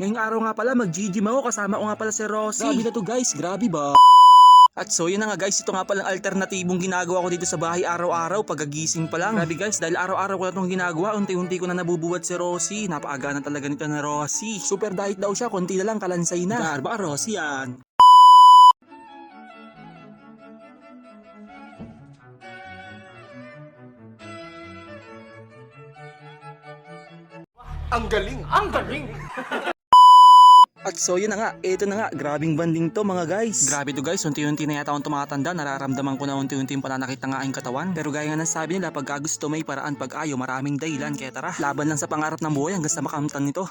Ngayong araw nga pala, mag-GGM ako kasama ko nga pala si Rosie. Grabe na to guys, grabe ba? At so yun na nga guys, ito nga palang alternatibong ginagawa ko dito sa bahay araw-araw pagagising pa lang. Grabe guys, dahil araw-araw ko na itong ginagawa, unti-unti ko na nabubuwat si Rosie. Napaaga na talaga nito na Rosie. Super diet daw siya, konti na lang kalansay na. Garba Rosie yan. Ang galing! Ang galing! At so yun na nga, ito na nga, grabing banding to mga guys. Grabe to guys, unti-unti na yata akong tumatanda, nararamdaman ko na unti-unti yung pananakit ng aking katawan. Pero gaya nga ng sabi nila, pag gusto may paraan, pag ayaw, maraming dahilan. Kaya tara, laban lang sa pangarap ng buhay hanggang sa makamtan nito.